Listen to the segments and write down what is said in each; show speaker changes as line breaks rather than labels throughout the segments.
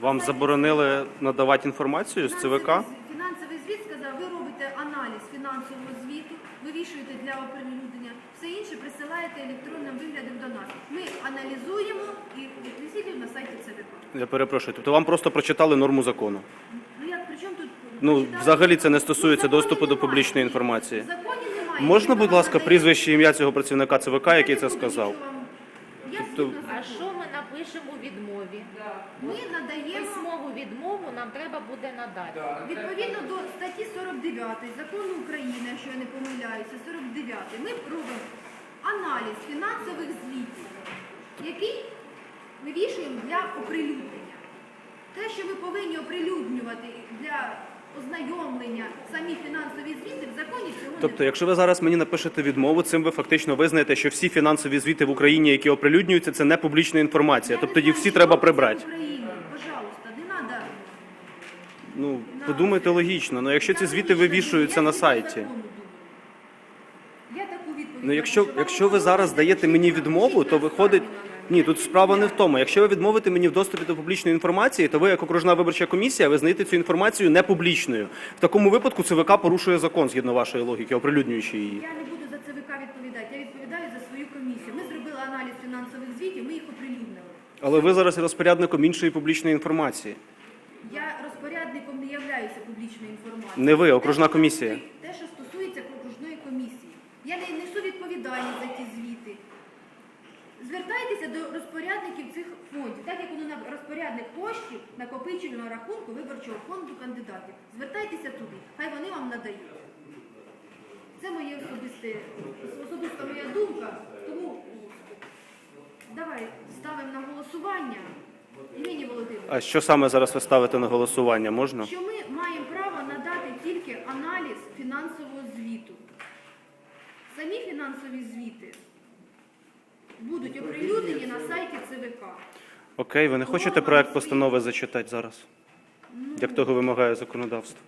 Вам заборонили надавати інформацію з ЦВК?
Фінансовий- звіт сказав, ви робите аналіз фінансового звіту, вивішуєте для оприлюднення, все інше присилаєте електронним виглядом до нас. Ми аналізуємо і висвітлюємо на сайті ЦВК.
Я перепрошую. Тобто вам просто прочитали норму закону.
Ну як при чому тут
Ну,
прочитали?
взагалі це не стосується
Ну, в законі
доступу до
немає.
публічної інформації.
В законі немає.
Можна, будь ласка, прізвище ім'я цього працівника ЦВК, який це сказав?
Я
Тобто-
згідно
А що ми напишемо у відмові?
Ми надаємо
Письмову відмову нам треба буде надати.
Відповідно до статті 49 закону України, якщо я не помиляюся, 49, ми робимо аналіз фінансових звітів, який вивішуємо для оприлюднення. Те, що ми повинні оприлюднювати для ознайомлення самі фінансові звіти, в законі цього
Тобто, якщо ви зараз мені напишете відмову, цим ви фактично визнаєте, що всі фінансові звіти в Україні, які оприлюднюються, це не публічна інформація. Тобто їх всі треба прибрати.
Україні. Пожалуйста, не треба.
Ну подумайте логічно. Ну якщо ці звіти вивішуються на сайті.
Я таку відповідь.
Ну, якщо, якщо ви зараз даєте мені відмову, то виходить. Ні, тут справа не в тому. Якщо ви відмовите мені в доступі до публічної інформації, то ви, як окружна виборча комісія, визнаєте цю інформацію не публічною. В такому випадку ЦВК порушує закон згідно вашої логіки, оприлюднюючи її.
Я не буду за ЦВК відповідати. Я відповідаю за свою комісію. Ми зробили аналіз фінансових звітів, ми їх оприлюднили.
Але ви зараз є розпорядником іншої публічної інформації.
Я розпорядником не являюся публічною інформацією.
Не ви, окружна комісія.
Те, що стосується окружної комісії. Я не несу відповідальність за ті звіти. Звертайтеся до розпорядників цих фондів, так як воно на розпорядник коштів накопичувального рахунку виборчого фонду кандидатів. Звертайтеся туди, хай вони вам надають. Це моє особисте, особиста моя думка. Тому давай ставимо на голосування. Євгеній Володимирович.
А що саме зараз ви ставите на голосування? Можна?
що ми маємо право надати тільки аналіз фінансового звіту. Самі фінансові звіти будуть оприлюднені на сайті ЦВК.
Окей, ви не хочете проект постанови зачитати зараз? Як того вимагає законодавство?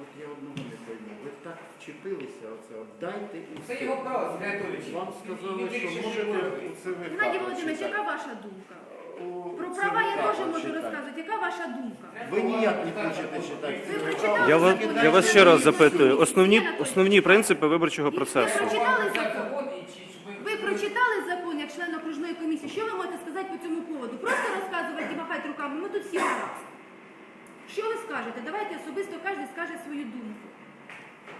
От я одного не пойму. Ви так вчепилися, оце от дайте і
Це
все.
його право, Сергій Анатолійович.
Вам сказали, що можете у ЦВК
Геннадій Володимирович, яка ваша думка?
У
Про права я теж можу розказувати. Яка ваша думка?
Ви ніяк не хочете читати.
Ви прочитали
Я вас,
закон?
я вас ще раз запитую. Основні, основні принципи виборчого
Ви
процесу.
прочитали закон?
ви-
Ви прочитали закон як член окружної комісії? Що ви можете сказати по цьому поводу? Просто розказувати і махати руками. Ми тут всі раз. Що ви скажете? Давайте особисто кожен скаже свою думку.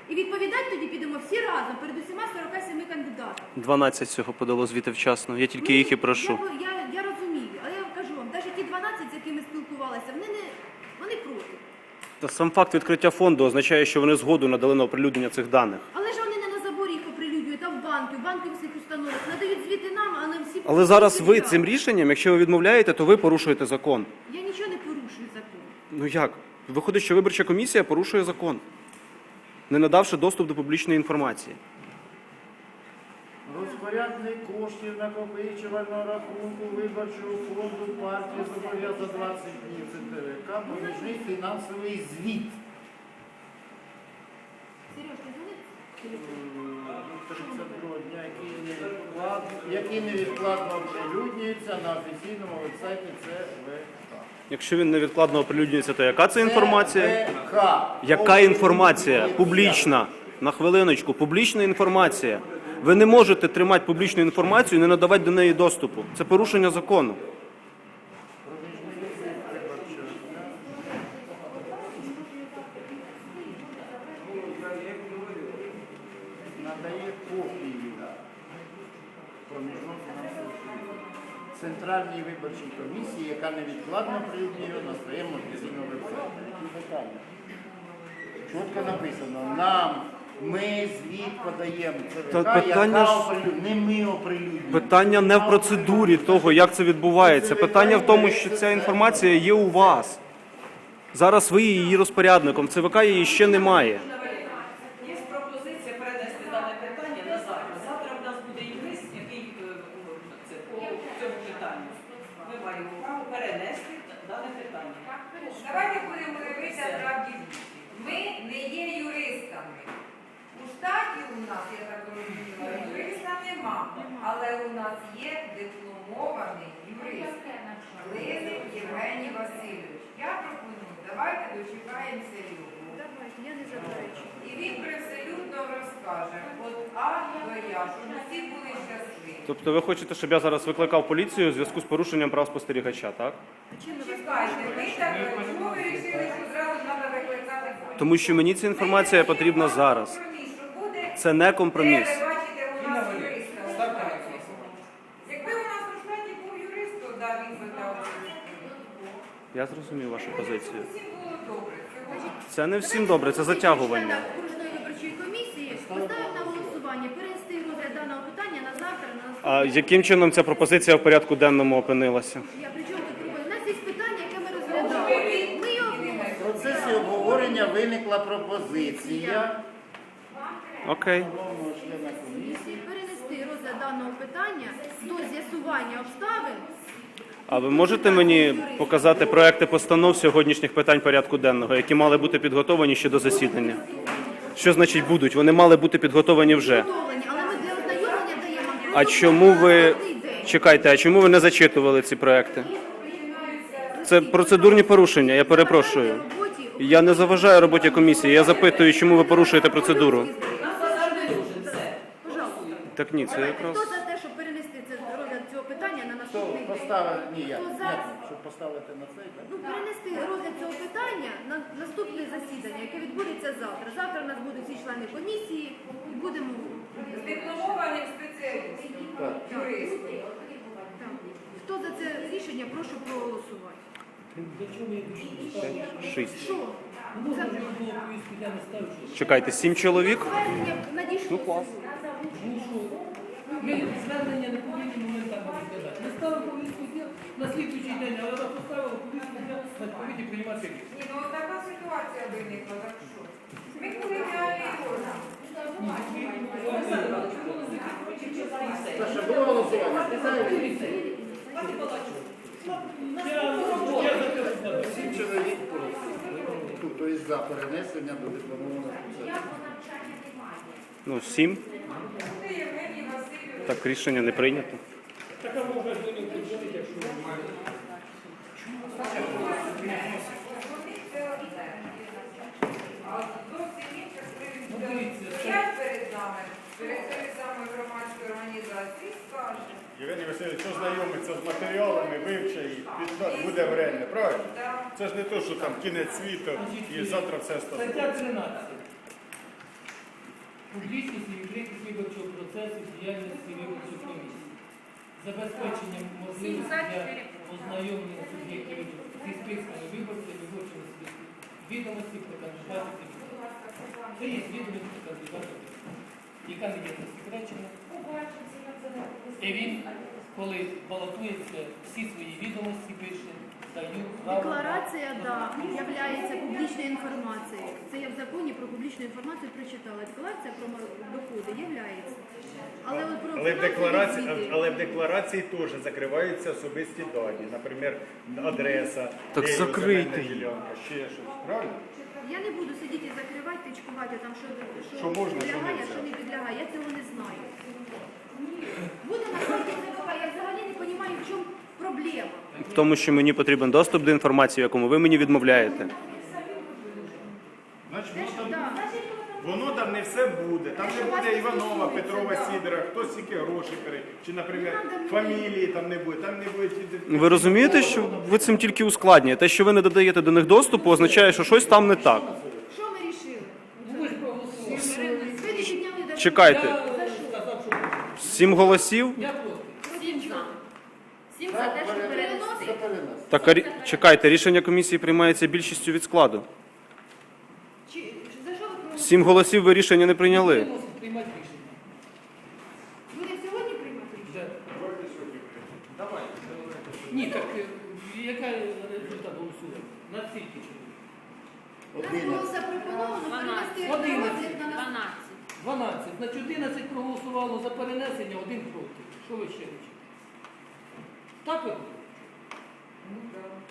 І відповідати тоді підемо всі разом перед усіма 47 кандидатами.
12 цього подало звіти вчасно. Я тільки їх і прошу.
Я, я, я розумію, але я вам кажу вам, навіть ті 12, з якими спілкувалися, вони не вони проти.
Та сам факт відкриття фонду означає, що вони згоду надали на оприлюднення цих даних.
Але ж вони не на заборі їх оприлюднюють, а в банки, в банківських установах. Надають звіти нам, а не всі
Але зараз ви цим рішенням, якщо ви відмовляєте, то ви порушуєте закон.
Я нічого не порушую закон.
Ну як? Виходить, що виборча комісія порушує закон, не надавши доступ до публічної інформації.
Розпорядник коштів накопичувального рахунку виборчого фонду партії зобов'язав 20 днів ЦТВК поміжний фінансовий звіт. 32 дня, який невідкладно, оприлюднюється на офіційному вебсайті ЦВК.
Якщо він невідкладно оприлюднюється, то яка це інформація?
ЦВК.
Яка інформація? Публічна. На хвилиночку, публічна інформація. Ви не можете тримати публічну інформацію і не надавати до неї доступу. Це порушення закону.
надає звіту Центральній виборчій комісії, яка невідкладно прилюднює на своєму офіційному вебсайті. Чітко написано, нам ми звіт подаємо
Та питання
яка
ж-
оприлюднює, не ми оприлюднюємо.
Питання не в процедурі того, як це відбувається. Питання в тому, що ця інформація є у вас. Зараз ви є її розпорядником. ЦВК її ще немає.
Є пропозиція перенести дане питання на завтра. Завтра в нас буде юрист, який е, ну, це по цьому питанню. Ми маємо право перенести дане питання.
Давайте будемо дивитися правді. в очі. Ми не є юристами. У штаті у нас, я так розуміла, юриста нема, але у нас є дипломований юрист Лизик Євгеній Васильович. Я пропоную, давайте дочекаємося його. І він привселюдно розкаже от А до Я, щоб усі були щасливі.
Тобто ви хочете, щоб я зараз викликав поліцію у зв'язку з порушенням прав спостерігача, так?
Чекайте, ми так чому ви вирішили, що зразу треба викликати поліцію?
Тому що мені ця інформація потрібна зараз. Це не компроміс.
Де ви бачите у нас юриста? Якби у нас у штаті був юрист, то да, він би дав.
Я зрозумів вашу позицію. Це не всім добре, це затягування.
Окружної виборчої комісії поставив на голосування перенести розгляд даного питання на завтра, на наступний.
А яким чином ця пропозиція в порядку денному опинилася?
Я при чому тут? У нас є питання, яке ми розглядали. Ми його
В процесі обговорення виникла пропозиція
Окей.
головного члена комісії.
комісії перенести розгляд даного питання до з'ясування обставин.
А ви можете мені показати проекти постанов сьогоднішніх питань порядку денного, які мали бути підготовані ще до засідання? Що значить будуть? Вони мали бути підготовані вже.
Але ми для ознайомлення даємо.
А чому ви чекайте? А чому ви не зачитували ці проекти? Це процедурні порушення. Я перепрошую. Я не заважаю роботі комісії. Я запитую, чому ви порушуєте процедуру. Так ні, це якраз.
Хто за те, щоб перенести це розгляд цього питання на
Хто поставив? Ні, я,
Хто за?
як, щоб поставити на цей так?
Ну, перенести розгляд цього питання на наступне засідання, яке відбудеться завтра. Завтра у нас будуть всі члени комісії і будемо
З дипломованим спеціалістом, юристом.
так. Хто за це рішення, прошу проголосувати.
Шість.
Що? За
Чекайте, сім чоловік.
звернення надійшло.
Ми звернення не повинні моментально розглядати. Ми ставимо повістку дня на слідуючий день, але вона поставила повістку дня, ми повинні приймати рішення.
Ні, ну така ситуація виникла, так що? Ми колегіальний орган.
Саша, було голосування? Чоловік проти. Тобто за перенесення до дипломованого спеціаліста.
Ну, сім. Так рішення не прийнято.
А зовсім інших привід стоять перед нами, перед тими самою громадською скаже.
Євгеній Васильович, що знайомиться з матеріалами, вивчає і підда- буде время, правильно?
Да.
Це ж не то, що там кінець світу і завтра все стане.
Стаття 13. Публічність і відкритість виборчого процесу діяльності виборчих комісій. Забезпечення можливості для ознайомлення суб'єктів зі списками виборців виборчого списку. Відомості про кандидатів. Це є відомості про кандидатів, яка не є засекречена. І він, коли балотується, всі свої відомості пише, даю право.
Декларація, да, являється публічною інформацією. Це я в законі про публічну інформацію прочитала. Декларація про доходи являється. Але от про
Але в
фінансові
декларації,
звіти-
але в декларації теж закриваються особисті дані, наприклад, адреса,
Так
де його
закрийте
земельна
її.
ділянка, ще щось. Правильно?
Я не буду сидіти і закривати, тичкувати там, що, що,
Що можна, що
підлягає,
нельзя.
що не підлягає. Я цього не знаю. Буде на сайті ЦВК, я взагалі не розумію, в чому проблема.
В тому, що мені потрібен доступ до інформації, якому ви мені відмовляєте.
Значить,
Те,
воно
що,
там,
да.
воно там не все буде. Там не буде Іванова, Петрова. Сідора, хтось тільки гроші бере, чи, наприклад, фамілії там не буде, там не буде.
Ви розумієте, що ви цим тільки ускладнюєте? Те, що ви не додаєте до них доступу, означає, що щось там не так.
Що ми рішили?
Ж проголосували.
Ви не підняли до
Чекайте,
Я сказав, що
сім голосів.
я проти.
За. Те, що переносить.
Так а рі- чекайте, рішення комісії приймається більшістю від складу.
Чи за що ви проголосували?
Сім голосів ви рішення не прийняли.
Приймати рішення.
Будемо сьогодні приймати рішення?
Ні, так е, яка результат голосування? На скільки чоловік?
Нас
Один.
було запропоновано перенести
Одинадцять.
розгляд на нас.
12.
12. Значить 11 проголосувало за перенесення, один проти. Що ви ще хочете? Так ви?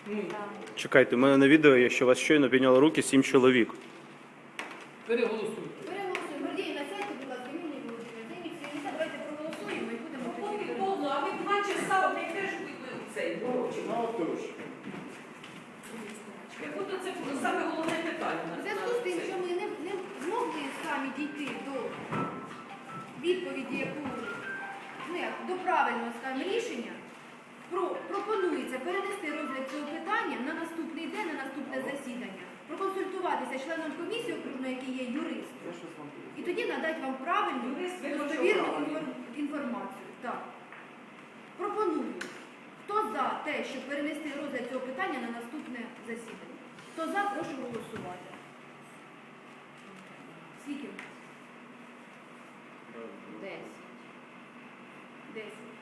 Ну,
Чекайте, у мене на відео є, що у вас щойно підняли руки сім чоловік.
Переголосуйте.
Переголосуйте. Гордій, насядьте, будь ласка, Юлія Володимирівна, займіть давайте проголосуємо і будемо Поки повно,
а ви два часа опять теж будете цей. Ну,
отож.
Як будто це саме головне питання.
Це зв'язку з тим, що ми не, не змогли самі дійти до відповіді, яку ну, до правильного скажімо, рішення, про, пропонується перенести розгляд цього питання на наступний день, на наступне засідання проконсультуватися членом комісії окружної, який є юристом, і тоді надати вам правильну
Юрист
достовірну інформацію. Так. Пропоную. Хто за те, щоб перенести розгляд цього питання на наступне засідання? Хто за, прошу голосувати. Скільки?
Десять.
Десять.